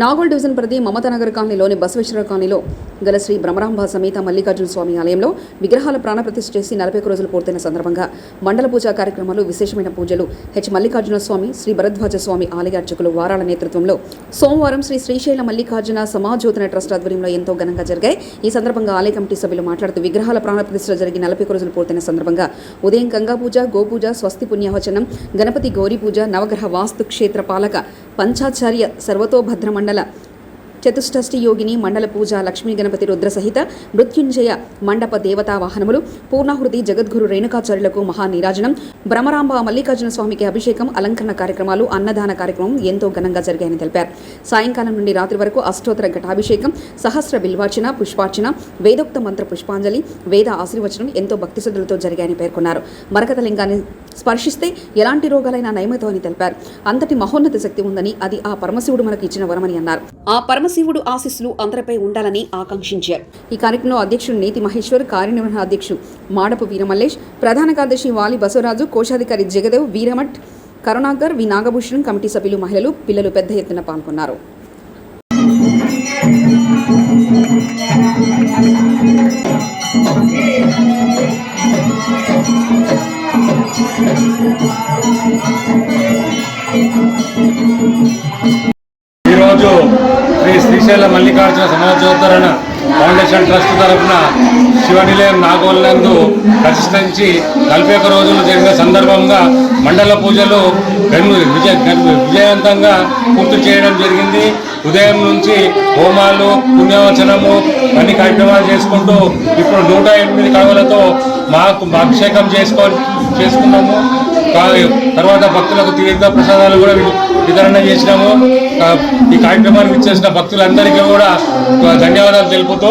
Nagole division పరిధి మమతానగర్ కాలనీలోని బసవేశ్వర కాలనీలో గల శ్రీ భ్రమరాంబ సమేత మల్లికార్జున స్వామి ఆలయంలో విగ్రహాల ప్రాణప్రతిష్ఠ చేసి నలభై రోజులు పూర్తయిన సందర్భంగా మండల పూజా కార్యక్రమాలు విశేషమైన పూజలు హెచ్ మల్లికార్జున స్వామి శ్రీ భరద్వాజ స్వామి ఆలయ అర్చకులు వారాల నేతృత్వంలో సోమవారం శ్రీ శ్రీశైల మల్లికార్జున సమాజోతన ట్రస్ట్ ఆధ్వర్యంలో ఎంతో ఘనంగా జరిగాయి. ఈ సందర్భంగా ఆలయ కమిటీ సభ్యులు మాట్లాడుతూ విగ్రహాల ప్రాణప్రతిష్ఠ జరిగి నలభై రోజులు పూర్తయిన సందర్భంగా ఉదయం గంగా పూజ గోపూజ స్వస్తి పుణ్యవచనం గణపతి గౌరీ పూజ నవగ్రహ వాస్తు క్షేత్ర పాలక పంచాచార్య సర్వతోభద్ర మండల చతుష్టష్టి యోగిని మండల పూజ లక్ష్మీ గణపతి రుద్ర సహిత మృత్యుంజయ మండప దేవతా వాహనములు పూర్ణాహృతి జగద్గురు రేణుకాచార్యులకు మహానీరాజనం భ్రమరాంబ మల్లికార్జున స్వామికి అభిషేకం అలంకరణ కార్యక్రమాలు అన్నదాన కార్యక్రమం ఎంతో ఘనంగా జరిగాయని తెలిపారు. సాయంకాలం నుండి రాత్రి వరకు అష్టోత్తర ఘటాభిషేకం సహస్ర బిల్వార్చన పుష్పార్చన వేదోక్త మంత్ర పుష్పాంజలి వేద ఆశీర్వచనం ఎంతో భక్తి జరిగాయని పేర్కొన్నారు. మరకత లింగాన్ని స్పర్శిస్తే ఎలాంటి రోగాలైనా నయమతో అని తెలిపారు. అంతటి మహోన్నత శక్తి ఉందని అది ఆ పరమశివుడు మనకు ఇచ్చిన వరమని అన్నారు. ఆ పరమ పరమశివుడు ఆశీస్సులు అందరిపై ఉండాలని ఆకాంక్షించారు. ఈ కార్యక్రమంలో అధ్యక్షుడు నీతి మహేశ్వర్ కార్యనిర్వహణ అధ్యక్షుడు మాడపు వీరమల్లేష్ ప్రధాన కార్యదర్శి వాలి బసవరాజు కోశాధికారి జగదేవ్ వీరమఠ్ కరుణాకర్ వి నాగభూషణ్ కమిటీ సభ్యులు మహిళలు పిల్లలు పెద్ద ఎత్తున పాల్గొన్నారు. ఫౌండేషన్ ట్రస్ట్ తరఫున శివనిలయం నాగోళ్ళందు ప్రతిష్ఠించి నలభై ఒక్క రోజులు జరిగిన సందర్భంగా మండల పూజలు విజయ విజయవంతంగా పూర్తి చేయడం జరిగింది. ఉదయం నుంచి హోమాలు పుణ్యవచనము అన్ని కార్యక్రమాలు చేసుకుంటూ ఇప్పుడు నూట ఎనిమిది కడవలతో మాకు అభిషేకం చేసుకో చేసుకున్నాము. కా- తర్వాత భక్తులకు తీర్థ ప్రసాదాలు కూడా వితరణ చేసినాము. ఈ కార్యక్రమానికి ఇచ్చేసిన భక్తులందరికీ కూడా ధన్యవాదాలు తెలుపుతూ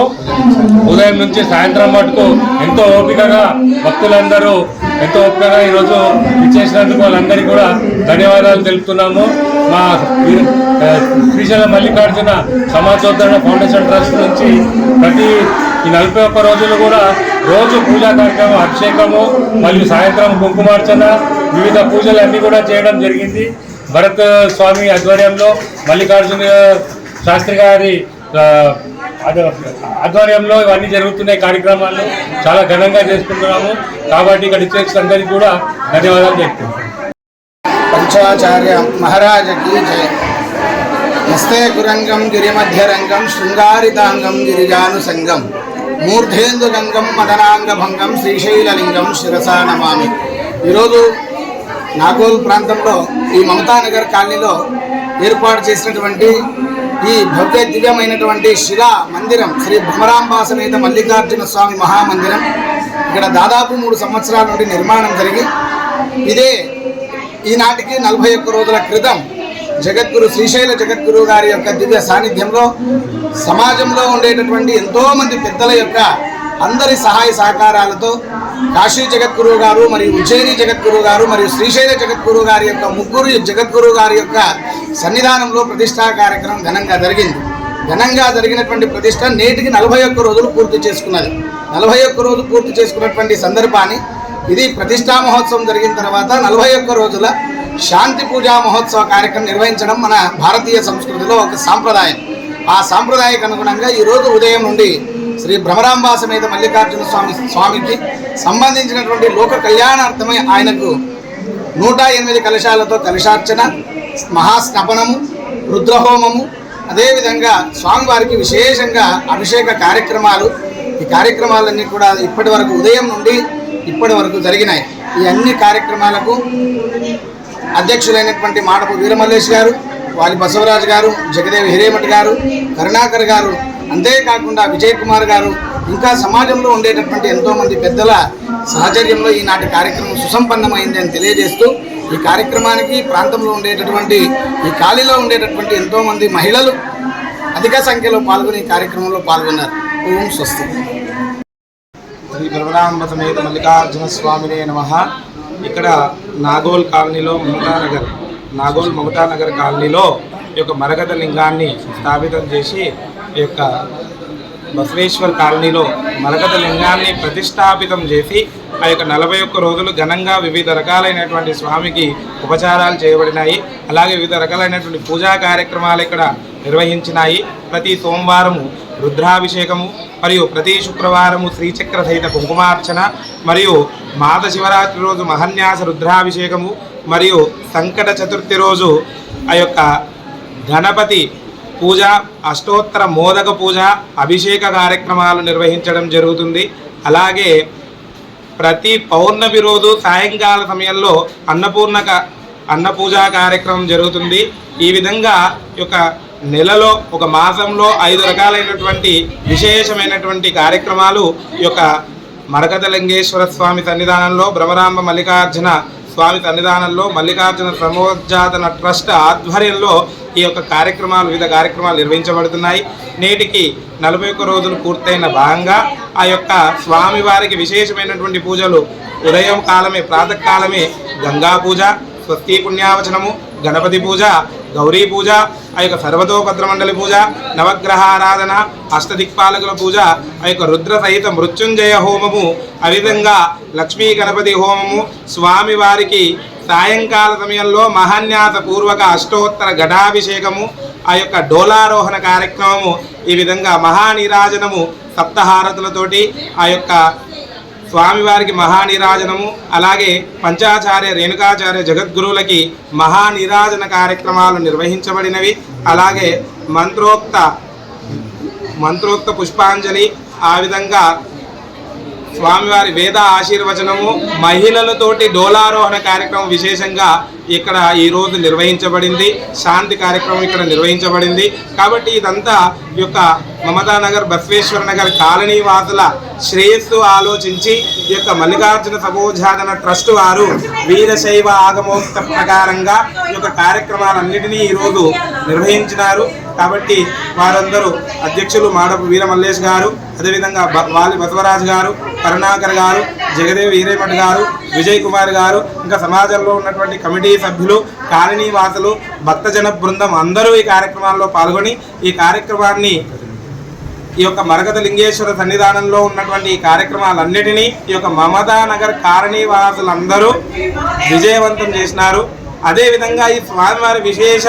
ఉదయం నుంచి సాయంత్రం మటుకు ఎంతో ఓపికగా భక్తులందరూ ఎంతో ఓపికగా ఈరోజు ఇచ్చేసినందుకు వాళ్ళందరికీ కూడా ధన్యవాదాలు తెలుపుతున్నాము. మా శ్రీశైలం మల్లికార్జున సమాజోద్ధరణ ఫౌండేషన్ ట్రస్ట్ నుంచి ప్రతి ఈ నలభై ఒక్క రోజులు కూడా రోజు పూజా కార్యక్రమం అభిషేకము మరియు సాయంత్రం కుంకుమార్చన వివిధ పూజలు అన్నీ కూడా చేయడం జరిగింది. భరత్ స్వామి ఆధ్వర్యంలో మల్లికార్జున శాస్త్రి గారి ఆధ్వర్యంలో ఇవన్నీ జరుగుతున్నాయి కార్యక్రమాలు చాలా ఘనంగా చేసుకుంటున్నాము. కాబట్టి ఇక్కడ ఇచ్చేసిన అందరికీ కూడా ధన్యవాదాలు చెప్తున్నాం పంచాచార్య మహారాజకి జయ హస్తే కురంగం గిరిమధ్యరంగం శృంగారితాంగం గిరిజానుసంగం. మూర్ధేందుగంగం మదనాంగభంగం శ్రీశైలలింగం శిరసా నమామి. ఈరోజు నాగోల్ ప్రాంతంలో ఈ మమతానగర్ కాలనీలో ఏర్పాటు చేసినటువంటి ఈ భవ్య దివ్యమైనటువంటి శిలా మందిరం శ్రీ భ్రమరాంబా సమేత మల్లికార్జున స్వామి మహామందిరం ఇక్కడ దాదాపు మూడు సంవత్సరాల నుండి నిర్మాణం జరిగి ఇదే ఈనాటికి నలభై ఒక్క రోజుల క్రితం జగద్గురు శ్రీశైల జగద్గురు గారి యొక్క దివ్య సాన్నిధ్యంలో సమాజంలో ఉండేటటువంటి ఎంతోమంది పెద్దల యొక్క అందరి సహాయ సహకారాలతో కాశీ జగద్గురువు గారు మరియు ఉజ్జయిని జగద్గురు గారు మరియు శ్రీశైల జగద్గురు గారి యొక్క ముగ్గురు జగద్గురు గారి యొక్క సన్నిధానంలో ప్రతిష్టా కార్యక్రమం ఘనంగా జరిగింది. ఘనంగా జరిగినటువంటి ప్రతిష్ట నేటికి నలభై ఒక్క రోజులు పూర్తి చేసుకున్నది. నలభై ఒక్క రోజు పూర్తి చేసుకున్నటువంటి సందర్భాన్ని ఇది ప్రతిష్టా మహోత్సవం జరిగిన తర్వాత నలభై ఒక్క రోజుల శాంతి పూజా మహోత్సవ కార్యక్రమం నిర్వహించడం మన భారతీయ సంస్కృతిలో ఒక సాంప్రదాయం. ఆ సాంప్రదాయకు అనుగుణంగా ఈరోజు ఉదయం నుండి శ్రీ భ్రమరాంబా సమేత మల్లికార్జున స్వామి స్వామికి సంబంధించినటువంటి లోక కళ్యాణార్థమై ఆయనకు నూట ఎనిమిది కలశాలతో కలశార్చన మహాస్నపనము రుద్రహోమము అదేవిధంగా స్వామివారికి విశేషంగా అభిషేక కార్యక్రమాలు. ఈ కార్యక్రమాలన్నీ కూడా ఇప్పటి వరకు ఉదయం నుండి ఇప్పటి వరకు జరిగినాయి. ఈ అన్ని కార్యక్రమాలకు అధ్యక్షులైనటువంటి మాటపు వీరమల్లేష్ గారు వాలి బసవరాజు గారు జగదేవి హిరేమఠ్ గారు కరుణాకర్ గారు అంతేకాకుండా విజయ్ కుమార్ గారు ఇంకా సమాజంలో ఉండేటటువంటి ఎంతోమంది పెద్దల సహచర్యంలో ఈనాటి కార్యక్రమం సుసంపన్నమైంది అని తెలియజేస్తూ ఈ కార్యక్రమానికి ప్రాంతంలో ఉండేటటువంటి ఈ ఖాళీలో ఉండేటటువంటి ఎంతోమంది మహిళలు అధిక సంఖ్యలో పాల్గొని ఈ కార్యక్రమంలో పాల్గొన్నారు. ఓం స్వస్తి. శ్రీ బ్రహ్మరాంబ సమేత మల్లికార్జున స్వామినే నమ. ఇక్కడ నాగోల్ కాలనీలో మమతానగర్ నాగోల్ మమతానగర్ కాలనీలో ఈ యొక్క మరగత లింగాన్ని స్థాపితం చేసి ఈ యొక్క బసవేశ్వర్ కాలనీలో మరగత లింగాన్ని ప్రతిష్టాపితం చేసి ఆ యొక్క నలభై ఒక్క రోజులు ఘనంగా వివిధ రకాలైనటువంటి స్వామికి ఉపచారాలు చేయబడినాయి. అలాగే వివిధ రకాలైనటువంటి పూజా కార్యక్రమాలు ఇక్కడ నిర్వహించినాయి. ప్రతి సోమవారము రుద్రాభిషేకము మరియు ప్రతి శుక్రవారము శ్రీచక్ర సహిత కుంకుమార్చన మరియు మాత శివరాత్రి రోజు మహన్యాస రుద్రాభిషేకము మరియు సంకట చతుర్థి రోజు ఆ యొక్క గణపతి పూజ అష్టోత్తర మోదక పూజ అభిషేక కార్యక్రమాలు నిర్వహించడం జరుగుతుంది. అలాగే ప్రతి పౌర్ణమి రోజు సాయంకాల సమయంలో అన్నపూర్ణ అన్నపూజ కార్యక్రమం జరుగుతుంది. ఈ విధంగా యొక్క నెలలో ఒక మాసంలో ఐదు రకాలైనటువంటి విశేషమైనటువంటి కార్యక్రమాలు ఈ యొక్క మరకతలింగేశ్వర స్వామి సన్నిధానంలో భ్రమరాంబ మల్లికార్జున స్వామి సన్నిధానంలో మల్లికార్జున ప్రమోద్జాతన ట్రస్ట్ ఆధ్వర్యంలో ఈ యొక్క కార్యక్రమాలు వివిధ కార్యక్రమాలు నిర్వహించబడుతున్నాయి. నేటికి నలభై ఒక్క రోజులు పూర్తయిన భాగంగా ఆ యొక్క స్వామివారికి విశేషమైనటువంటి పూజలు ఉదయం కాలమే ప్రాతకాలమే గంగా పూజ స్వస్తి పుణ్యావచనము గణపతి పూజ గౌరీ పూజ ఆ యొక్క సర్వతోభద్ర మండలి పూజ నవగ్రహ ఆరాధన అష్టదిక్పాలకుల పూజ ఆ యొక్క రుద్ర సహిత మృత్యుంజయ హోమము ఆ విధంగా లక్ష్మీ గణపతి హోమము స్వామివారికి సాయంకాల సమయంలో మహాన్యాస పూర్వక అష్టోత్తర ఘటాభిషేకము ఆ యొక్క డోలారోహణ కార్యక్రమము ఈ విధంగా మహానీరాజనము సప్తహారతులతోటి ఆ యొక్క స్వామివారికి మహానీరాజనము అలాగే పంచాచార్య రేణుకాచార్య జగద్గురువులకి మహానీరాజన కార్యక్రమాలు నిర్వహించబడినవి. అలాగే మంత్రోక్త మంత్రోక్త పుష్పాంజలి ఆ విధంగా స్వామివారి వేద ఆశీర్వచనము మహిళలతోటి డోలారోహణ కార్యక్రమం విశేషంగా ఇక్కడ ఈ రోజు నిర్వహించబడింది. శాంతి కార్యక్రమం ఇక్కడ నిర్వహించబడింది. కాబట్టి ఇదంతా ఈ యొక్క మమతానగర్ బసవేశ్వర నగర్ కాలనీ వాసుల శ్రేయస్సు ఆలోచించి ఈ యొక్క మల్లికార్జున సభోజాతన ట్రస్ట్ వారు వీరశైవ ఆగమోక్త ప్రకారంగా ఈ యొక్క కార్యక్రమాలన్నింటినీ ఈరోజు నిర్వహించినారు. కాబట్టి వారందరూ అధ్యక్షులు మాడపు వీర మల్లేష్ గారు అదేవిధంగా వాలి బసవరాజు గారు కరుణాకర్ గారు జగదేవ్ వీరేమఠ్ గారు విజయ్ కుమార్ గారు ఇంకా సమాజంలో ఉన్నటువంటి కమిటీ సభ్యులు కాలనీ వాసులు భక్తజన బృందం అందరూ ఈ కార్యక్రమాల్లో పాల్గొని ఈ కార్యక్రమాన్ని ఈ యొక్క మరగత లింగేశ్వర సన్నిధానంలో ఉన్నటువంటి ఈ కార్యక్రమాలన్నిటినీ ఈ యొక్క మమతా నగర్ కారణీవాసులందరూ విజయవంతం చేసినారు. అదేవిధంగా ఈ స్వామివారి విశేష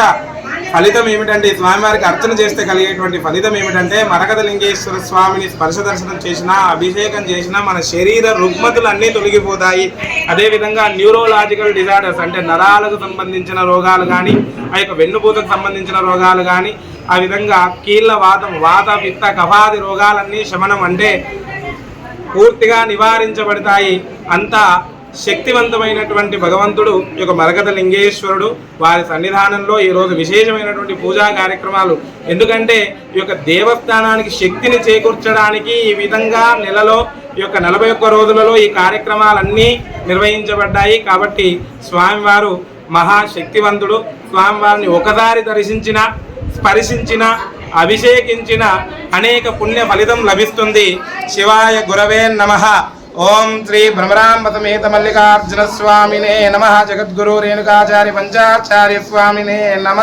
ఫలితం ఏమిటంటే స్వామివారికి అర్చన చేస్తే కలిగేటువంటి ఫలితం ఏమిటంటే మరకత లింగేశ్వర స్వామిని స్పర్శ దర్శనం చేసినా అభిషేకం చేసినా మన శరీర రుగ్మతులు అన్నీ తొలగిపోతాయి. అదేవిధంగా న్యూరోలాజికల్ డిజార్డర్స్ అంటే నరాలకు సంబంధించిన రోగాలు కానీ ఆ యొక్క వెన్నుపూతకు సంబంధించిన రోగాలు కానీ ఆ విధంగా కీళ్ళ వాతం వాత పిత్త కఫాది రోగాలన్నీ శమనం అంటే పూర్తిగా నివారించబడతాయి. అంతా శక్తివంతమైనటువంటి భగవంతుడు ఈ యొక్క మరగత లింగేశ్వరుడు వారి సన్నిధానంలో ఈరోజు విశేషమైనటువంటి పూజా కార్యక్రమాలు. ఎందుకంటే ఈ యొక్క దేవస్థానానికి శక్తిని చేకూర్చడానికి ఈ విధంగా నెలలో ఈ యొక్క నలభై ఒక్క రోజులలో ఈ కార్యక్రమాలన్నీ నిర్వహించబడ్డాయి. కాబట్టి స్వామివారు మహాశక్తివంతుడు స్వామివారిని ఒకసారి దర్శించిన స్పర్శించిన అభిషేకించిన అనేక పుణ్య ఫలితం లభిస్తుంది. శివాయ గురవే నమ. ఓం శ్రీ భ్రమరాంబతమేత మల్లికార్జున స్వామినే నమ జగద్గురు రేణుకాచార్య పంచాచార్య స్వామినే నమ.